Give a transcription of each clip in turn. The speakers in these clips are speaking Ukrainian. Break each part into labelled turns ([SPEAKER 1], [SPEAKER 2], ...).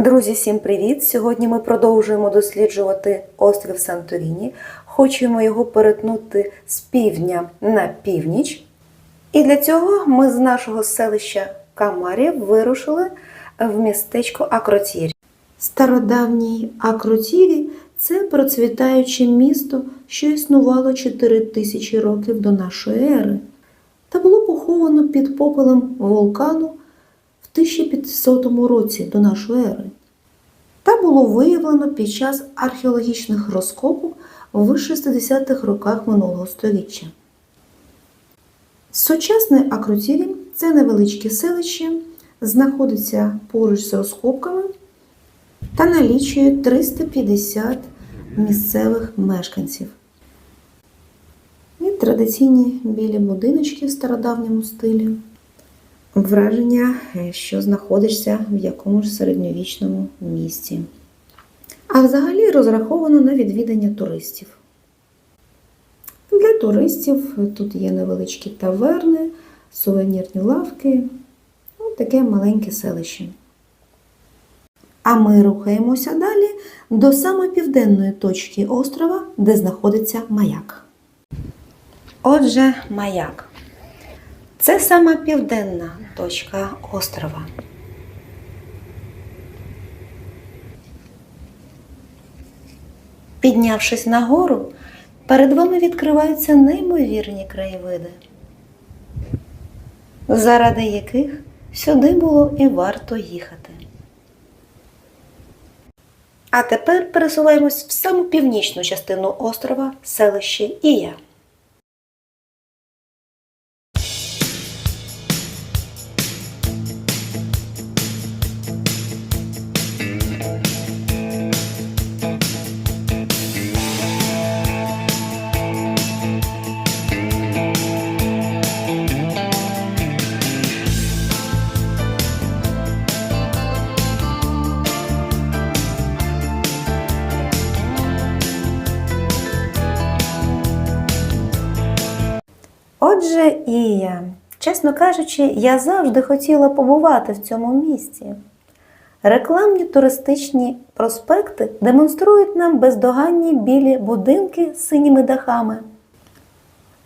[SPEAKER 1] Друзі, всім привіт! Сьогодні ми продовжуємо досліджувати острів Санторіні. Хочемо його перетнути з півдня на північ. І для цього ми з нашого селища Камарів вирушили в містечко Акротірі. Стародавній Акротірі це процвітаюче місто, що існувало 4 тисячі років до нашої ери, та було поховано під попелем вулкану 1500 році до нашої ери. Та було виявлено під час археологічних розкопок в 60-х роках минулого століття. Сучасне Акротірі – це невеличке селище, знаходиться поруч з розкопками та налічує 350 місцевих мешканців. І традиційні білі будиночки в стародавньому стилі. Враження, е, що знаходишся в якомусь середньовічному місті. А взагалі розраховано на відвідання туристів. Для туристів тут є невеличкі таверни, сувенірні лавки, ну, таке маленьке селище. А ми рухаємося далі до самої південної точки острова, де знаходиться маяк. Отже, маяк. Це сама південна точка острова. Піднявшись нагору, перед вами відкриваються неймовірні краєвиди, заради яких сюди було і варто їхати. А тепер пересуваємось в саму північну частину острова, селище Ія. Отже, Ія, чесно кажучи, я завжди хотіла побувати в цьому місці. Рекламні туристичні проспекти демонструють нам бездоганні білі будинки з синіми дахами,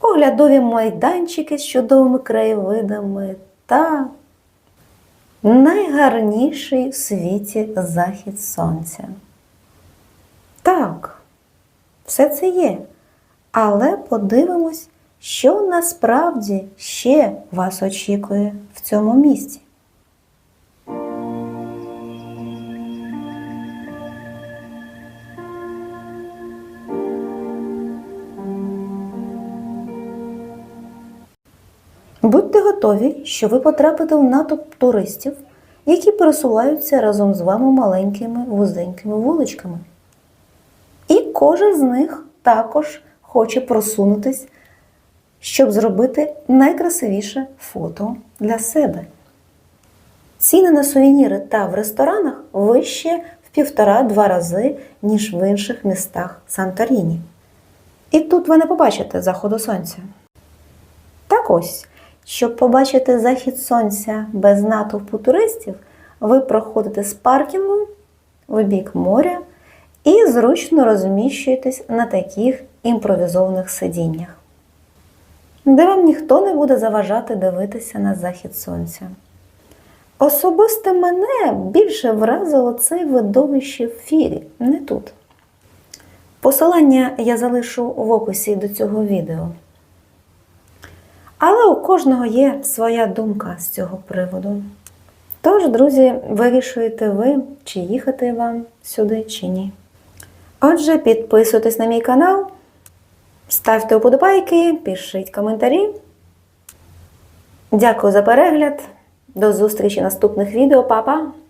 [SPEAKER 1] оглядові майданчики з чудовими краєвидами та найгарніший в світі захід сонця. Так, все це є. Але подивимось, що насправді ще вас очікує в цьому місці. Будьте готові, що ви потрапите в натовп туристів, які пересуваються разом з вами маленькими вузенькими вуличками. І кожен з них також хоче просунутись, щоб зробити найкрасивіше фото для себе. Ціни на сувеніри та в ресторанах вище в півтора-два рази, ніж в інших містах Санторіні. І тут ви не побачите заходу сонця. Так ось, щоб побачити захід сонця без натовпу туристів, ви проходите з паркінгу в бік моря і зручно розміщуєтесь на таких імпровізованих сидіннях, де вам ніхто не буде заважати дивитися на захід сонця. Особисто мене більше вразило це видовище в фірі, не тут. Посилання я залишу в описі до цього відео. Але у кожного є своя думка з цього приводу. Тож, друзі, вирішуєте ви, чи їхати вам сюди, чи ні. Отже, підписуйтесь на мій канал, ставте вподобайки, пишіть коментарі. Дякую за перегляд. До зустрічі в наступних відео, Па-па!